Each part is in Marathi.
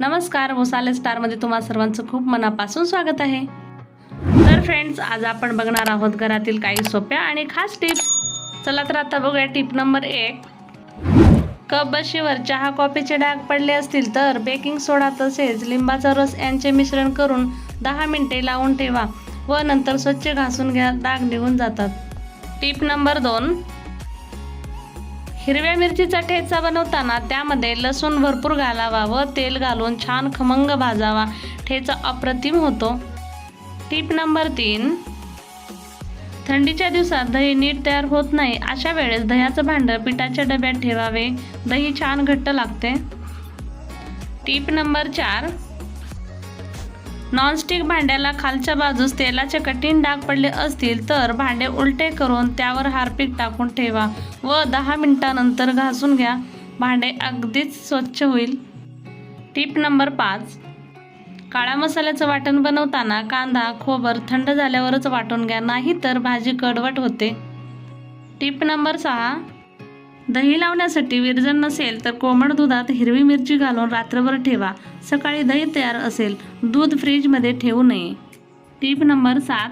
नमस्कार मसाले स्टारमध्ये तुम्हा सर्वांचं खूप मनापासून स्वागत आहे. तर फ्रेंड्स आज आपण बघणार आहोत घरातील काही सोप्या आणि खास टिप्स. चला तर आता बघूया टिप नंबर एक. कप बशीवर चहा कॉफीचे डाग पडले असतील तर बेकिंग सोडा तसेच लिंबाचा रस यांचे मिश्रण करून दहा मिनिटे लावून ठेवा व नंतर स्वच्छ घासून घ्या डाग निघून जातात. टिप नंबर दोन. हिरव्या मिरचीचा ठेचा बनवताना त्यामध्ये लसूण भरपूर घालावा व तेल घालून छान खमंग भाजावा. ठेचा अप्रतिम होतो. टीप नंबर तीन. थंडीच्या दिवसात दही नीट तयार होत नाही. अशा वेळेस दह्याचं भांडं पिठाच्या डब्यात ठेवावे. दही छान घट्ट लागते. टीप नंबर चार. नॉनस्टिक भांड्याला खालच्या बाजूस तेलाचे कठीण डाग पडले असतील तर भांडे उलटे करून त्यावर हार्पिक टाकून ठेवा व दहा मिनिटानंतर घासून घ्या. भांडे अगदीच स्वच्छ होईल. टिप नंबर पाच. काळ्या मसाल्याचं वाटण बनवताना कांदा खोबर थंड झाल्यावरच वाटून घ्या नाही तर भाजी कडवट होते. टिप नंबर सहा. दही लावण्यासाठी विरजन नसेल तर कोमट दुधात हिरवी मिरची घालून रात्रभर ठेवा. सकाळी दही तयार असेल दूध फ्रीजमध्ये ठेवू नये. टीप नंबर सात.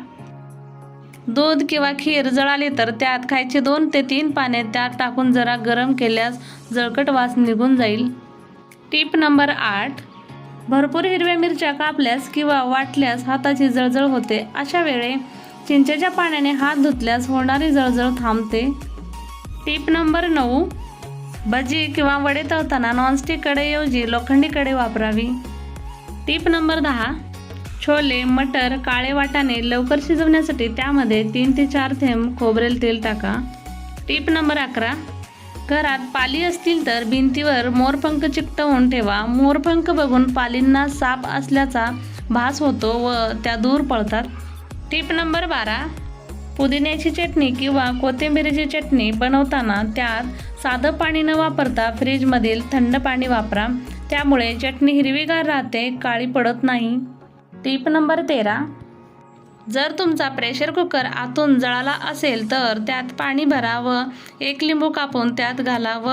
दूध किंवा खीर जळाले तर त्यात खायचे दोन ते तीन पाने त्यात टाकून जरा गरम केल्यास जळकट वास निघून जाईल. टीप नंबर आठ. भरपूर हिरव्या मिरच्या कापल्यास किंवा वाटल्यास हाताची जळजळ होते. अशा वेळे चिंचेच्या पाण्याने हात धुतल्यास होणारी जळजळ थांबते. टीप नंबर नऊ भजी किंवा वडे तळताना नॉनस्टिक कडेऐवजी लोखंडी कडे वापरावी टीप नंबर दहा छोले मटर काळे वाटाणे लवकर शिजवण्यासाठी त्यामध्ये तीन ते चार थेंब खोबरेल तेल टाका टीप नंबर अकरा घरात पाली असतील तर भिंतीवर मोरपंख चिकटवून ठेवा मोरपंख बघून पालींना साप असल्याचा भास होतो व त्या दूर पळतात टीप नंबर बारा पुदिन्याची चटणी किंवा कोथिंबिरीची चटणी बनवताना त्यात साधं पाणी न वापरता फ्रीजमधील थंड पाणी वापरा. त्यामुळे चटणी हिरवीगार राहते काळी पडत नाही. टीप नंबर तेरा. जर तुमचा प्रेशर कुकर आतून जळाला असेल तर त्यात पाणी भरा व एक लिंबू कापून त्यात घाला व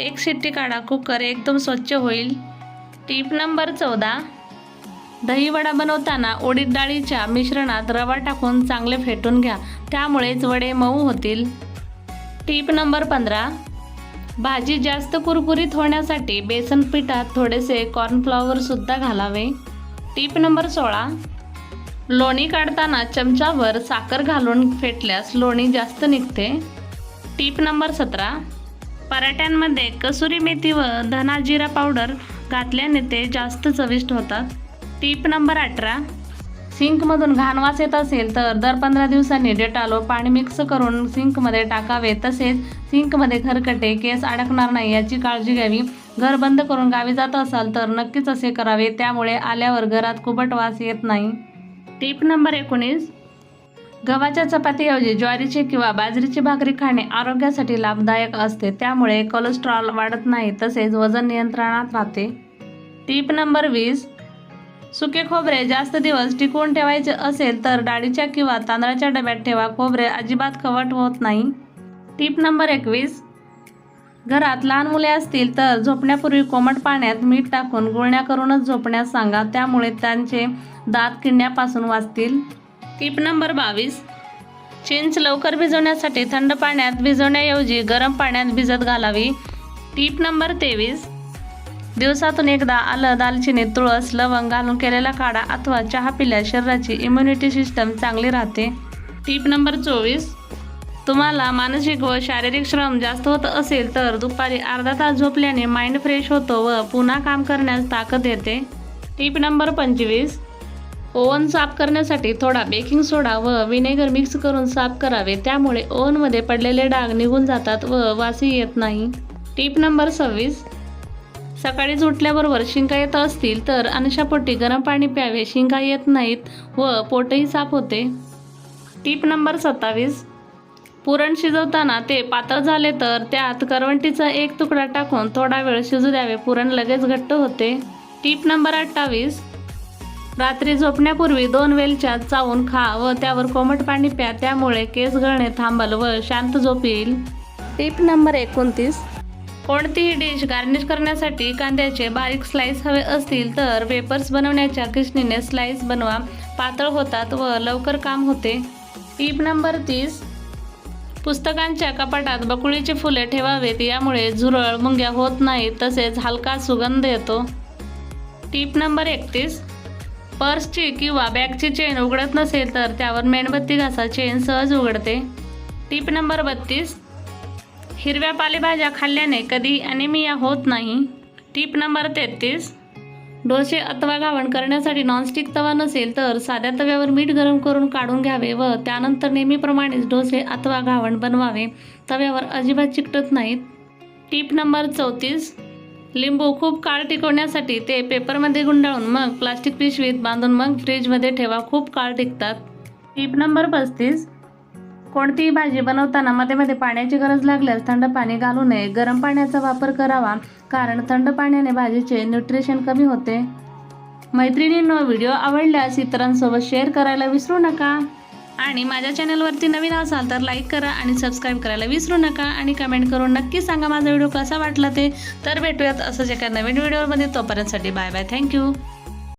एक शिट्टी काढा. कुकर एकदम स्वच्छ होईल. टीप नंबर चौदा. दहीवडा बनवताना उडीद डाळीच्या मिश्रणात रवा टाकून चांगले फेटून घ्या. त्यामुळेच वडे मऊ होतील. टीप नंबर पंधरा. भाजी जास्त कुरकुरीत होण्यासाठी बेसन पिठात थोडेसे कॉर्नफ्लॉवरसुद्धा घालावे. टीप नंबर सोळा. लोणी काढताना चमचावर साखर घालून फेटल्यास लोणी जास्त निघते. टीप नंबर सतरा. पराठ्यांमध्ये कसुरी मेथी व धना जिरा पावडर घातल्याने ते जास्त चविष्ट होतात. टीप नंबर अठरा. सिंकमधून घाण वास येत असेल तर दर पंधरा दिवसांनी डेटालो पाणी मिक्स करून सिंकमध्ये टाकावे. तसेच सिंकमध्ये खरकटे केस अडकणार नाही याची काळजी घ्यावी. घर बंद करून गावी जात असाल तर नक्कीच असे करावे. त्यामुळे आल्यावर घरात कुबट वास येत नाही. टीप नंबर एकोणीस. गव्हाच्या चपातीऐवजी ज्वारीची किंवा बाजरीची भाकरी खाणे आरोग्यासाठी लाभदायक असते. त्यामुळे कोलेस्ट्रॉल वाढत नाही तसेच वजन नियंत्रणात राहते. टीप नंबर वीस. सुके खोबरे जास्त दिवस टिकवून ठेवायचे असेल तर डाळीच्या किंवा तांदळाच्या डब्यात ठेवा. खोबरे अजिबात खवट होत नाही. टीप नंबर एकवीस. घरात लहान मुले असतील तर झोपण्यापूर्वी कोमट पाण्यात मीठ टाकून गुळण्या करूनच झोपण्यास सांगा. त्यामुळे त्यांचे दात किडण्यापासून वाचतील. टीप नंबर बावीस. चिंच लवकर भिजवण्यासाठी थंड पाण्यात भिजवण्याऐवजी गरम पाण्यात भिजत घालावी. टीप नंबर तेवीस. दिवसातून एकदा आलं दालचिनी तुळस लवंग घालून केलेला काढा अथवा चहा पिल्यास शरीराची इम्युनिटी सिस्टम चांगली राहते. टीप नंबर चोवीस. तुम्हाला मानसिक व शारीरिक श्रम जास्त होत असेल तर दुपारी अर्धा तास झोपल्याने माइंड फ्रेश होतो व पुन्हा काम करण्यास ताकद येते. टीप नंबर पंचवीस. ओवन साफ करण्यासाठी थोडा बेकिंग सोडा व विनेगर मिक्स करून साफ करावे त्यामुळे ओव्हनमध्ये पडलेले डाग निघून जातात व वासी येत नाही. टीप नंबर सव्वीस. सकाळी उठल्याबरोबर शिंका येत असतील तर अनशापोटी गरम पाणी प्यावे शिंका येत नाहीत व पोटही साफ होते. टीप नंबर सत्तावीस. पुरण शिजवताना ते पातळ झाले तर त्यात करवंटीचा एक तुकडा टाकून थोडा वेळ शिजू द्यावे पुरण लगेच घट्ट होते. टीप नंबर अठ्ठावीस. रात्री झोपण्यापूर्वी दोन वेलच्या चावून खा व त्यावर कोमट पाणी प्या त्यामुळे केस गळणे थांबल व शांत झोप येईल टीप नंबर एकोणतीस. कोणतीही डिश गार्निश करण्यासाठी कांद्याचे बारीक स्लाइस हवे असतील तर वेपर्स बनवण्याच्या किशनीने स्लाइस बनवा. पातळ होतात व लवकर काम होते. टीप नंबर तीस. पुस्तकांच्या कपाटात बकुळीची फुले ठेवावेत यामुळे झुरळ मुंग्या होत नाहीत तसेच हलका सुगंध येतो. टीप नंबर एकतीस. पर्सची किंवा बॅगची चेन उघडत नसेल तर त्यावर मेणबत्ती घासा चेन सहज उघडते. टीप नंबर बत्तीस. हिरव्या पालेभाज्या खाल्ल्याने कधी अॅनिमिया होत नाही. टीप नंबर तेहतीस. डोसे अथवा घावण करण्यासाठी नॉनस्टिक तवा नसेल तर साध्या तव्यावर मीठ गरम करून काढून घ्यावे व त्यानंतर नेहमीप्रमाणेच डोसे अथवा घावण बनवावे. तव्यावर अजिबात चिकटत नाहीत. टीप नंबर चौतीस. लिंबू खूप काळ टिकवण्यासाठी ते पेपरमध्ये गुंडाळून मग प्लास्टिक पिशवीत बांधून मग फ्रीजमध्ये ठेवा. खूप काळ टिकतात. टीप नंबर पस्तीस. कोणतीही भाजी बनवताना मध्ये मध्ये पाण्याची गरज लागल्यास थंड पाणी घालू नये. गरम पाण्याचा वापर करावा कारण थंड पाण्याने भाजीचे न्यूट्रिशन कमी होते. मैत्रिणींनो व्हिडिओ आवडल्यास इतरांसोबत शेअर करायला विसरू नका. आणि माझ्या चॅनलवरती नवीन असाल तर लाईक करा आणि सबस्क्राईब करायला विसरू नका. आणि कमेंट करून नक्की सांगा माझा व्हिडिओ कसा वाटला ते. तर भेटूयात असंच एका नवीन व्हिडिओमध्ये तोपर्यंतसाठी बाय बाय थँक्यू